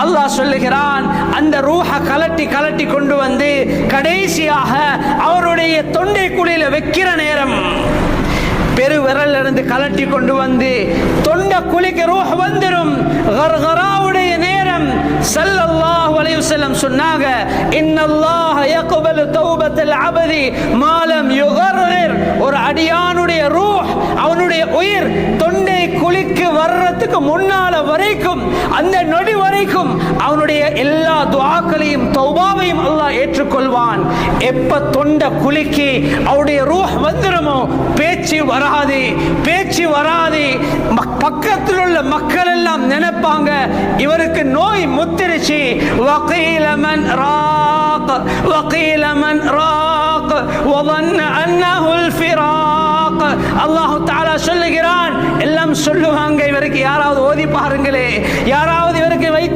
அல்லாஹ் சொல்லுகிறான் அந்த ரூஹ கலட்டி கலட்டி கொண்டு வந்து கடைசியாக அவருடைய தொண்டை குழியில வைக்கிற நேரம். பெரு விரல் இருந்து கலட்டி கொண்டு வந்து தொண்டை குழிக்கு ரூஹ் வந்துடும் கர்கராவுடைய நேரம் சல்லல்லாஹு அலைஹி வஸல்லம் சொன்னாங்க இன்னல்லாஹ யக்பலு தௌபத்தல் அபதி மாலம் யுகர்ரிர். ஒரு அடியானுடைய ரூஹ் அவனுடைய உயிர் தொண்டை குழிக்கு வர்றதுக்கு முன்னால வரைக்கும் அந்த நொடி வரைக்கும் எல்லா துஆக்களையும் தௌபாவையும் அல்லாஹ் ஏற்றுக்கொள்வான் எப்ப தொண்டை குலுக்கி அவருடைய ரூஹ் வந்துருமோ பேச்சு வராது பேச்சு வராது மக்- பக்கத்தில் உள்ள மக்கள் எல்லாம் நினைப்பாங்க இவருக்கு நோய் முத்திருச்சு வகீல மன் ராக் வகீல மன் ராக் وظن أنه الفراق அல்லாஹு தாலா சொல்லுகிறான் எல்லாம் சொல்லுவாங்க இவருக்கு யாராவது ஓதி பாருங்களே யாராவது இவருக்கு வைத்திய